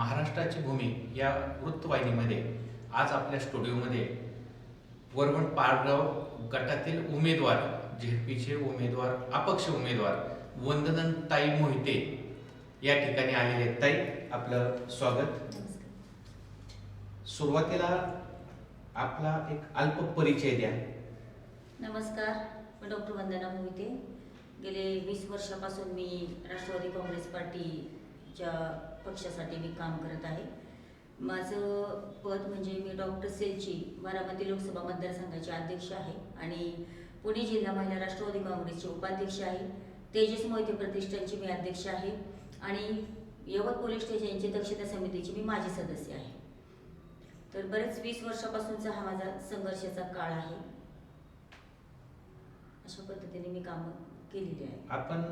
महाराष्ट्राची भूमी या वृत्तवाहिनीमध्ये आज आपल्या स्टुडिओमध्ये वरवण पारगाव गटातील उमेदवार झेडपीचे उमेदवार अपक्ष उमेदवार वंदनताई मोहिते या ठिकाणी आलेले ताई आपलं स्वागत. सुरुवातीला आपला एक अल्प परिचय द्या. नमस्कार मी डॉक्टर वंदना मोहिते. गेले वीस वर्षापासून मी राष्ट्रवादी काँग्रेस पार्टीच्या पक्षासाठी मी काम करत आहे. माझं पद म्हणजे मी डॉक्टर सेलची बारामती लोकसभा मतदारसंघाची अध्यक्ष आहे आणि पुणे जिल्हा महिला राष्ट्रवादी काँग्रेसचे उपाध्यक्ष आहे. तेजस मोहिते प्रतिष्ठानची मी अध्यक्ष आहे आणि यवत पोलीस स्टेशनची दक्षता समितीची मी माझी सदस्य आहे. तर बरेच वीस वर्षापासूनचा हा माझा संघर्षाचा काळ आहे. अशा पद्धतीने मी कामं केलेली आहे. आपण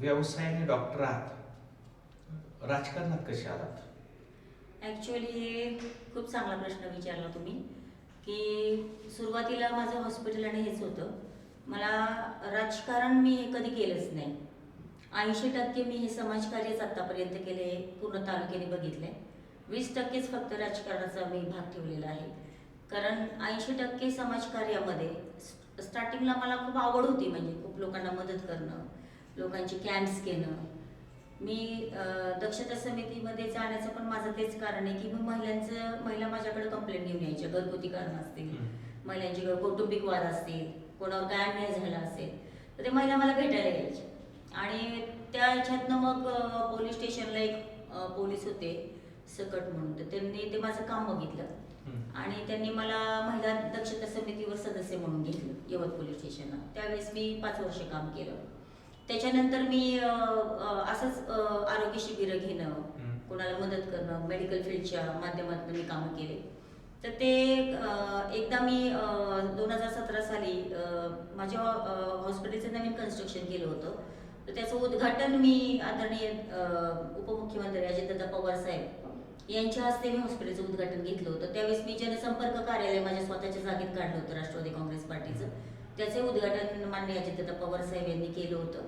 व्यवसायाने डॉक्टर आहात. राजकारणात कसे आलात? ॲक्च्युली हे खूप चांगला प्रश्न विचारला तुम्ही की सुरुवातीला माझं हॉस्पिटल आणि हेच होतं. मला राजकारण मी हे कधी केलंच नाही. ऐंशी टक्के मी हे समाजकार्यच आत्तापर्यंत केले पूर्ण तालुक्याने बघितले वीस टक्केच फक्त राजकारणाचा मी भाग ठेवलेला आहे. कारण ऐंशी टक्के समाजकार्यामध्ये स्टार्टिंगला मला खूप आवड होती म्हणजे खूप लोकांना मदत करणं लोकांची कॅम्प्स घेणं मी दक्षता समितीमध्ये जाण्याचं पण माझं तेच कारण आहे की मी महिलांचं महिला माझ्याकडे कंप्लेंट घेऊन यायच्या. घरगुती कारण असतील. महिलांचे कौटुंबिक वाद असतील. कोणावर काय अन्याय झाला असेल. तर ते महिला मला भेटायला यायच्या. आणि त्या ह्याच्यातनं मग पोलीस स्टेशनला एक पोलीस होते. सकट म्हणून. तर त्यांनी ते माझं काम बघितलं. आणि त्यांनी मला महिला दक्षता समितीवर सदस्य म्हणून घेतलं. यवत पोलीस स्टेशनला. त्यावेळेस मी पाच वर्ष काम केलं. त्याच्यानंतर मी असंच आरोग्य शिबिरं घेणं. कोणाला मदत करणं मेडिकल फील्डच्या माध्यमातून मी कामं केले. तर ते एकदा मी दोन हजार सतरा साली माझ्या हॉस्पिटलचं नवीन कन्स्ट्रक्शन केलं होतं. तर त्याचं उद्घाटन मी आदरणीय उपमुख्यमंत्री अजितदादा पवार साहेब यांच्या हस्ते मी हॉस्पिटलचं उद्घाटन घेतलं होतं. त्यावेळेस मी जनसंपर्क कार्यालय माझ्या स्वतःच्या जागेत काढलं होतं राष्ट्रवादी काँग्रेस पार्टीचं. त्याचे उद्घाटन माननीय अजितदादा पवार साहेब यांनी केलं होतं.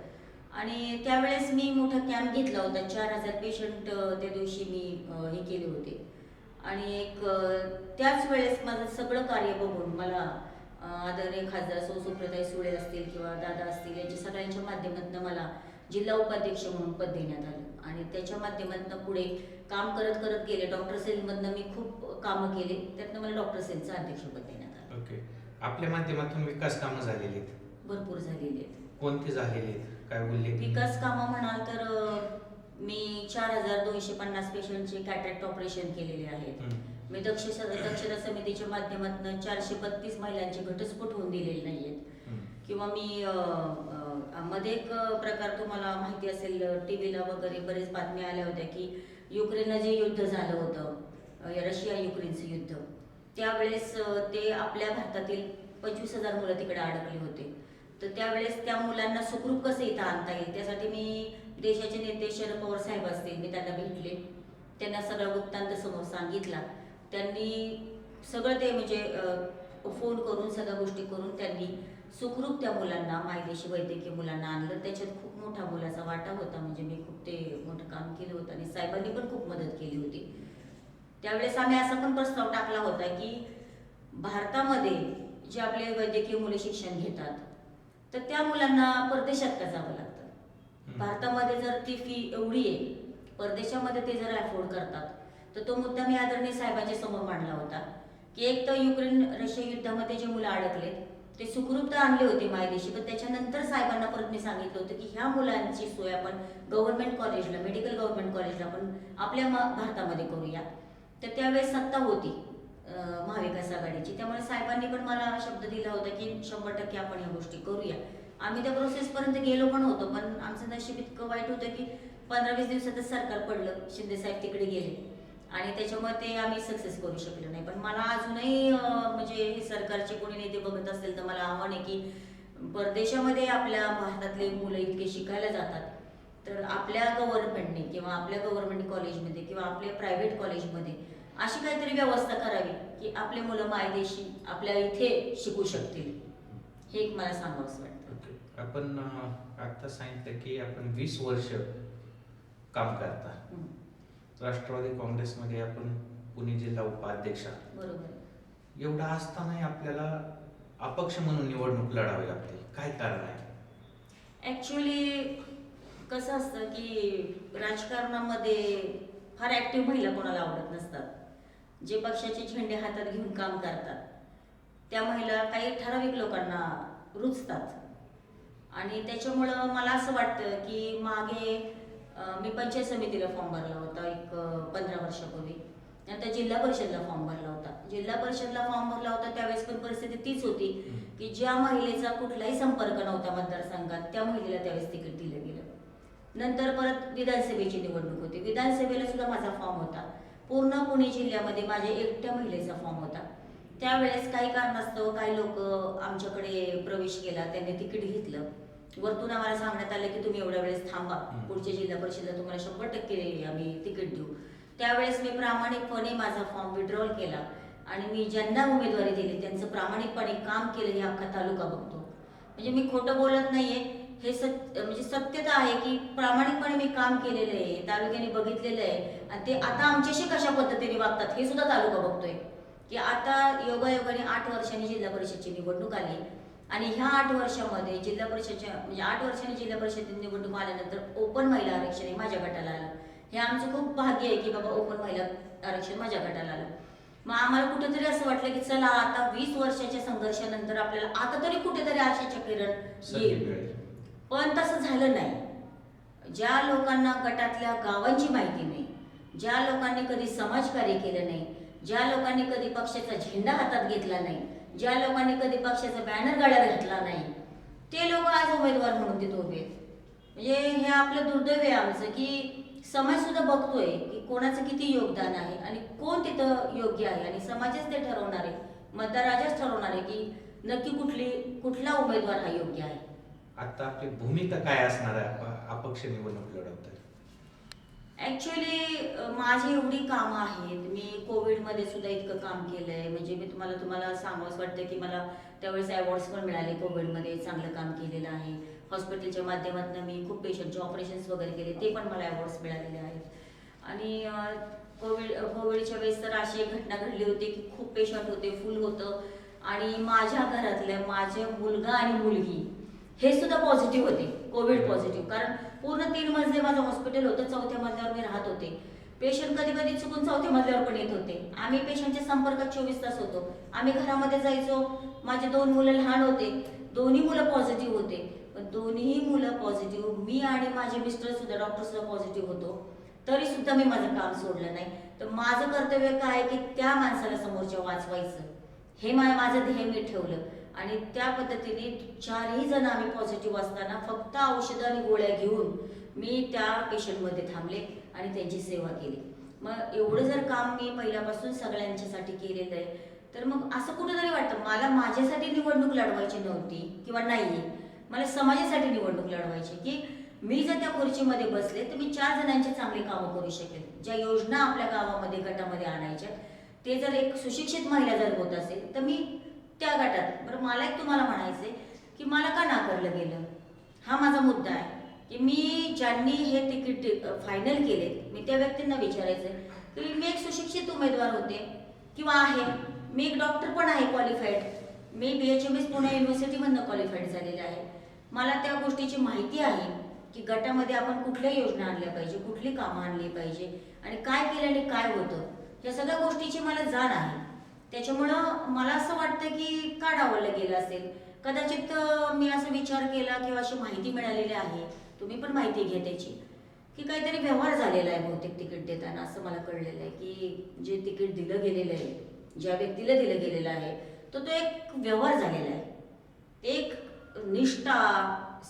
आणि त्यावेळेस मी मोठा कॅम्प घेतला होता. चार हजार पेशंट त्या दिवशी मी हे केले होते. आणि एक त्याच वेळेस माझं सगळं कार्य बघून मला आदरणीय खासदार सौ सुप्रताई सुळे असतील किंवा दादा असतील यांच्या सगळ्यांच्या माध्यमातून मला जिल्हा उपाध्यक्ष म्हणून पद देण्यात आलं. आणि त्याच्या माध्यमातून पुढे काम करत करत गेले. डॉक्टर सेलमधनं मी खूप कामं केले. त्यातनं मला डॉक्टर सेलचं अध्यक्षपद देण्यात आलं. ओके. आपल्या माध्यमातून विकास कामं झालेली आहेत. भरपूर झालेले आहेत. कोणते झालेले आहेत? काय उल्लेख विकास कामं म्हणाल तर अ, मी चार हजार दोनशे पन्नास पेशंटचे कॅटॅक्ट ऑपरेशन केलेले आहेत. हं. मी दक्ष दक्षता समितीच्या माध्यमातून चारशे बत्तीस महिलांचे घटस्फोट होऊन दिलेले नाही आहेत हं. किंवा मी अ, अ, मध्ये एक प्रकार तुम्हाला माहिती असेल टी व्हीला वगैरे बरेच बातम्या आल्या होत्या की युक्रेननं जे युद्ध झालं होतं अ, रशिया युक्रेनचं युद्ध. त्यावेळेस ते आपल्या भारतातील पंचवीस हजार मुलं तिकडे अडकली होते. तर त्यावेळेस त्या मुलांना सुखरूप कसं इथं आणता येईल? त्यासाठी मी देशाचे नेते शरद पवार साहेब असतील मी त्यांना भेटले. त्यांना सगळा वृत्तांत समोर सांगितला. त्यांनी सगळं ते म्हणजे फोन करून सगळ्या गोष्टी करून त्यांनी सुखरूप त्या मुलांना मायदेशी वैद्यकीय मुलांना आणलं. त्याच्यात खूप मोठा मुलाचा वाटा होता. म्हणजे मी खूप ते मोठं काम केलं होतं आणि साहेबांनी पण खूप मदत केली होती. त्यावेळेस आम्ही असा पण प्रस्ताव टाकला होता की भारतामध्ये जे आपले वैद्यकीय मुले शिक्षण घेतात तर त्या मुलांना परदेशात का जावं लागतं. भारतामध्ये जर ती फी एवढी आहे परदेशामध्ये ते जर अफोर्ड करतात तर तो मुद्दा मी आदरणीय साहेबांच्या समोर मांडला होता की एक तर युक्रेन रशिया युद्धामध्ये जे मुलं अडकले ते सुखरूप तर आणले होते मायदेशी पण त्याच्यानंतर साहेबांना परत मी सांगितलं होतं की ह्या मुलांची सोय आपण गव्हर्नमेंट कॉलेजला मेडिकल गव्हर्नमेंट कॉलेजला आपण आपल्या भारतामध्ये करूया तर त्यावेळेस सत्ता होती महाविकास आघाडीची. त्यामुळे साहेबांनी पण मला शब्द दिला होता की शंभर टक्के आपण ह्या गोष्टी करूया. आम्ही त्या प्रोसेसपर्यंत गेलो पण होतो पण आमचं नशीब इतकं वाईट होतं की पंधरा वीस दिवसातच सरकार पडलं शिंदे साहेब तिकडे गेले. आणि त्याच्यामुळे ते आम्ही सक्सेस करू शकलो नाही. पण मला अजूनही म्हणजे हे सरकारचे कोणी नेते बघत असेल तर मला आव्हान आहे की परदेशामध्ये आपल्या भारतातले मुलं इतके शिकायला जातात. तर आपल्या गव्हर्नमेंटने किंवा आपल्या गव्हर्नमेंट कॉलेजमध्ये किंवा आपल्या प्रायव्हेट कॉलेजमध्ये अशी काहीतरी व्यवस्था करावी की आपले मुलं मायदेशी आपल्या इथे शिकू शकतील हे एक मला सांगावंसं वाटतं ओके. आपण अं, आता सांगितलं की आपण वीस वर्ष काम करता हं. राष्ट्रवादी काँग्रेसमध्ये आपण पुणे जिल्हा उपाध्यक्ष आहात. बरोबर एवढा असतानाही आपल्याला अपक्ष म्हणून निवडणूक लढावी लागते काय कारण आहे ॲक्च्युली कसं असतं की राजकारणामध्ये फार ॲक्टिव्ह महिला कोणाला आवडत नसतात. जे पक्षाचे झेंडे हातात घेऊन काम करतात. त्या महिला काही ठराविक लोकांना रुचतात. आणि त्याच्यामुळं मला असं वाटतं की मागे मी पंचायत समितीला फॉर्म भरला होता एक पंधरा वर्षापूर्वी. नंतर जिल्हा परिषदला फॉर्म भरला होता. जिल्हा परिषदला फॉर्म भरला होता त्यावेळेस पण परिस्थिती तीच होती की ज्या महिलेचा कुठलाही संपर्क नव्हता मतदारसंघात त्या महिलेला त्यावेळेस तिकीट दिलं गेलं. नंतर परत विधानसभेची निवडणूक होती. विधानसभेला सुद्धा माझा फॉर्म होता. पूर्ण पुणे जिल्ह्यामध्ये माझ्या एकट्या महिलेचा फॉर्म होता. त्यावेळेस काही कारणास्तव काही लोक आमच्याकडे प्रवेश केला. त्यांनी तिकीट घेतलं. वरतून आम्हाला सांगण्यात आलं की तुम्ही एवढ्या वेळेस थांबा. पुढच्या जिल्हा परिषदेला तुम्हाला शंभर टक्के आम्ही तिकीट देऊ. त्यावेळेस मी प्रामाणिकपणे माझा फॉर्म विड्रॉल केला. आणि मी ज्यांना उमेदवारी दिली त्यांचं प्रामाणिकपणे काम केलं हे अख्खा तालुका बघतो. म्हणजे मी खोटं बोलत नाहीये. हे सत्य म्हणजे सत्यता आहे की प्रामाणिकपणे मी काम केलेलं आहे तालुक्याने बघितलेलं आहे. आणि ते आता आमच्याशी कशा पद्धतीने वागतात हे सुद्धा तालुका बघतोय. की आता योगायोगाने आठ वर्षांनी जिल्हा परिषदची निवडणूक आली. आणि ह्या आठ वर्षामध्ये जिल्हा परिषदच्या म्हणजे आठ वर्षांनी जिल्हा परिषद निवडणूक आल्यानंतर ओपन महिला आरक्षण हे माझ्या गटाला आलं. हे आमचं खूप भाग्य आहे की बाबा ओपन महिला आरक्षण माझ्या गटाला आलं. मग आम्हाला कुठेतरी असं वाटलं की चला आता वीस वर्षाच्या संघर्षानंतर आपल्याला आता तरी कुठेतरी आशेच्या किरण येईल पण तसं झालं नाही ज्या लोकांना गटातल्या गावांची माहिती नाही ज्या लोकांनी कधी समाजकार्य केलं नाही ज्या लोकांनी कधी पक्षाचा झेंडा हातात घेतला नाही ज्या लोकांनी कधी पक्षाचा बॅनर गाड्यात घातला नाही ते लोक आज उमेदवार म्हणून तिथे उभे आहेत. म्हणजे हे आपलं दुर्दैव आहे आमचं की समाजसुद्धा बघतोय की कोणाचं किती योगदान आहे आणि कोण तिथं योग्य आहे आणि समाजच ते ठरवणार आहे मतदाराजाच ठरवणार आहे की नक्की कुठली कुठला उमेदवार हा योग्य आहे आता आपली भूमिका काय असणार आहे? अपक्ष निवडणूक लढवतात ऍक्च्युली माझी एवढी कामं आहेत. मी कोविडमध्ये सुद्धा इतकं काम केलं आहे म्हणजे मी तुम्हाला तुम्हाला सांगावंच वाटतं की मला त्यावेळेस अवॉर्ड्स पण मिळाले. कोविडमध्ये चांगलं काम केलेलं आहे. हॉस्पिटलच्या माध्यमातून मी खूप पेशंटचे ऑपरेशन्स वगैरे केले. ते पण मला अवॉर्ड्स मिळालेले आहेत. आणि कोविड कोविडच्या वेळेस तर अशी एक घटना घडली होती की खूप पेशंट होते फुल होतं. आणि माझ्या घरातल्या माझे मुलगा आणि मुलगी हे सुद्धा पॉझिटिव्ह होते. कोविड पॉझिटिव्ह कारण पूर्ण तीन मजले माझं हॉस्पिटल होतं चौथ्या मजल्यावर मी राहत होते. पेशंट कधी कधी चुकून चौथ्या मजल्यावर पण येत होते. आम्ही पेशंटच्या संपर्कात चोवीस तास होतो. आम्ही घरामध्ये जायचो. माझे दोन मुलं लहान होते. दोन्ही मुलं पॉझिटिव्ह होते. पण दोन्ही मुलं पॉझिटिव्ह मी आणि माझे मिस्टर सुद्धा डॉक्टर सुद्धा पॉझिटिव्ह होतो. तरी सुद्धा मी माझं काम सोडलं नाही. तर माझं कर्तव्य काय आहे की त्या माणसाला समोरच्या वाचवायचं. हे माझं ध्येय मी ठेवलं. आणि त्या पद्धतीने चारही जण आम्ही पॉझिटिव्ह असताना फक्त औषधं आणि गोळ्या घेऊन मी त्या पेशंटमध्ये थांबले आणि त्यांची सेवा केली. मग एवढं जर काम मी पहिल्यापासून सगळ्यांच्यासाठी केलेलं आहे तर मग असं कुठेतरी वाटतं मला माझ्यासाठी निवडणूक लढवायची नव्हती किंवा नाही मला समाजासाठी निवडणूक लढवायची की मी जर त्या खुर्चीमध्ये बसले तर मी चार जणांची चांगली कामं करू शकेल ज्या योजना आपल्या गावामध्ये गटामध्ये आणायच्या ते जर एक सुशिक्षित महिला जर होत असेल तर मी त्या गटात. बरं मला एक तुम्हाला म्हणायचंय की मला का नाकारलं गेलं? हा माझा मुद्दा आहे की मी ज्यांनी हे तिकीट फायनल केले मी त्या व्यक्तींना विचारायचं की मी एक सुशिक्षित उमेदवार होते किंवा आहे. मी एक डॉक्टर पण आहे क्वालिफाईड मी B H M S Pune युनिव्हर्सिटीमधनं qualified झालेले आहे. मला त्या गोष्टीची माहिती आहे की गटामध्ये आपण कुठल्या योजना आणल्या पाहिजे कुठली कामं आणली पाहिजे आणि काय केल्याने काय होतं या सगळ्या गोष्टीची मला जाण आहे. त्याच्यामुळं मला असं वाटतं की का डावललं गेलं असेल. कदाचित मी असा विचार केला किंवा अशी माहिती मिळालेली आहे. तुम्ही पण माहिती घ्या त्याची. की काहीतरी व्यवहार झालेला आहे बहुतेक तिकीट देताना असं मला कळलेलं आहे की जे तिकीट दिलं गेलेलं आहे ज्या व्यक्तीला दिलं गेलेलं आहे तर तो एक व्यवहार झालेला आहे. एक निष्ठा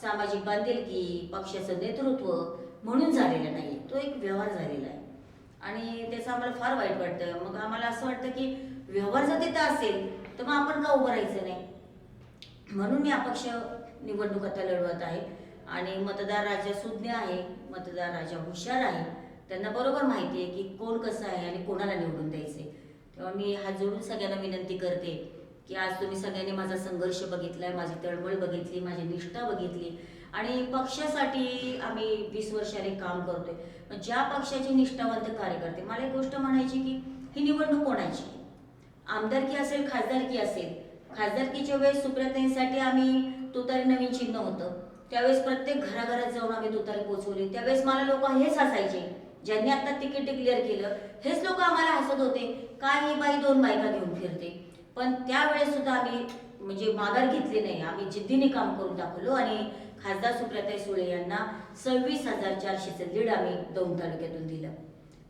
सामाजिक बांधिलकी पक्षाचं नेतृत्व म्हणून झालेलं नाही तो एक व्यवहार झालेला आहे. आणि त्याचं आम्हाला फार वाईट वाटतं. मग आम्हाला असं वाटतं की व्यवहार जर तिथं असेल तर मग आपण का उभं राहायचं नाही? म्हणून मी अपक्ष निवडणूक आता लढवत आहे. आणि मतदार राजा सुज्ञ आहे मतदार राजा हुशार आहे. त्यांना बरोबर माहिती आहे की कोण कसं आहे आणि कोणाला निवडून द्यायचे तेव्हा मी हात जोडून सगळ्यांना विनंती करते की आज तुम्ही सगळ्यांनी माझा संघर्ष बघितला आहे माझी तळमळ बघितली माझी निष्ठा बघितली. आणि पक्षासाठी आम्ही वीस वर्षाने काम करतोय. ज्या पक्षाचे निष्ठावंत कार्यकर्ते मला एक गोष्ट म्हणायची की ही निवडणूक कोणाची? आमदारकी असेल खासदारकी असेल? खासदारकीच्या वेळेस सुप्रियाताईंसाठी आम्ही तुतारी नवीन चिन्ह होतं. त्यावेळेस प्रत्येक घराघरात जाऊन आम्ही तुतारी पोचवली. त्यावेळेस मला लोक हेच हसायचे. ज्यांनी आता तिकीट डिक्लेअर केलं हेच लोक आम्हाला हसत होते. काय ही बाई दोन बायका घेऊन फिरते? पण त्यावेळेस सुद्धा आम्ही म्हणजे माघार घेतली नाही. आम्ही जिद्दीने काम करून दाखवलो आणि खासदार सुप्रियाताई सुळे यांना सव्वीस हजार चारशेचं लीड आम्ही दोन तालुक्यातून दिलं.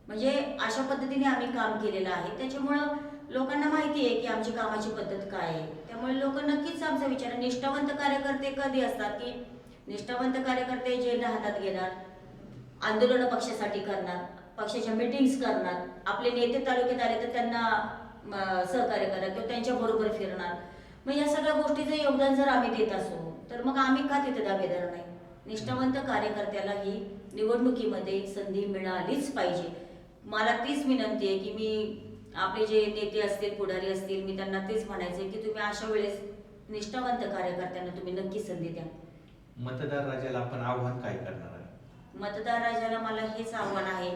म्हणजे अशा पद्धतीने आम्ही काम केलेलं आहे. त्याच्यामुळं लोकांना माहिती आहे की आमची कामाची पद्धत काय आहे. त्यामुळे लोक नक्कीच आमचा विचार निष्ठावंत कार्यकर्ते कधी असतात की निष्ठावंत कार्यकर्ते जे हातात घेणार आंदोलन पक्षासाठी करणार पक्षाच्या मीटिंग्स करणार आपले नेते तालुक्यात आले तर त्यांना सहकार्य करणार किंवा त्यांच्या बरोबर फिरणार. मग या सगळ्या गोष्टीचं योगदान जर आम्ही देत असू तर मग आम्ही का तिथे दावेदार नाही? निष्ठावंत कार्यकर्त्याला ही निवडणुकीमध्ये संधी मिळालीच पाहिजे. मला तीच विनंती आहे की मी आपले जे नेते असतील पुढारी असतील मी त्यांना तेच म्हणायचे की तुम्ही अशा वेळेस निष्ठावंत कार्यकर्त्यांना तुम्ही नक्की संधी द्या. मतदार राजाला आपण आव्हान काय करणार आहे? मतदार राजाला मला हेच आव्हान आहे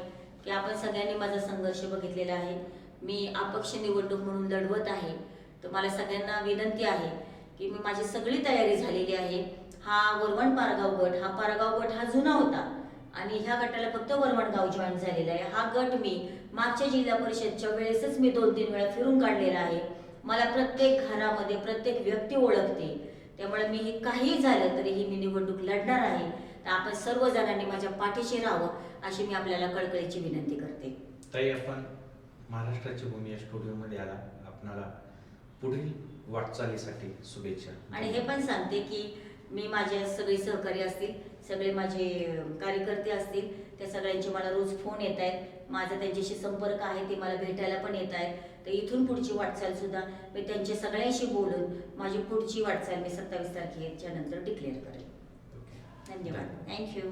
की आपण सगळ्यांनी माझा संघर्ष बघितलेला आहे. मी अपक्ष निवडणूक म्हणून लढवत आहे. तर मला सगळ्यांना विनंती आहे की मी माझी सगळी तयारी झालेली आहे. हा वरवण पारगाव गट हा पारगाव गट हा जुना होता. आणि ह्या गटाला फक्त वरवण गाव जॉईन झालेला आहे. हा गट मी मागच्या जिल्हा परिषदच्या वेळेसच मी दोन तीन वेळा फिरून काढलेला आहे. मला प्रत्येक घरामध्ये प्रत्येक व्यक्ती ओळखते. त्यामुळे मी हे काही झालं तरी ही मी निवडणूक लढणार आहे. तर आपण सर्व जणांनी माझ्या पाठीशी राहावं अशी मी आपल्याला कळकळीची विनंती करते. ताई आपण महाराष्ट्राची भूमी या स्टुडिओमध्ये आला. आपणाला पुढील वाटचालीसाठी शुभेच्छा. आणि हे पण सांगते की मी माझे सगळे सहकारी असतील सगळे माझे कार्यकर्ते असतील त्या सगळ्यांचे मला रोज फोन येत आहेत. माझा त्यांच्याशी संपर्क आहे ते मला भेटायला पण येत आहेत. तर इथून पुढची वाटचाल सुद्धा मी त्यांच्या सगळ्यांशी बोलून माझी पुढची वाटचाल मी सत्तावीस तारखेच्या नंतर डिक्लेअर करेन धन्यवाद. थँक्यू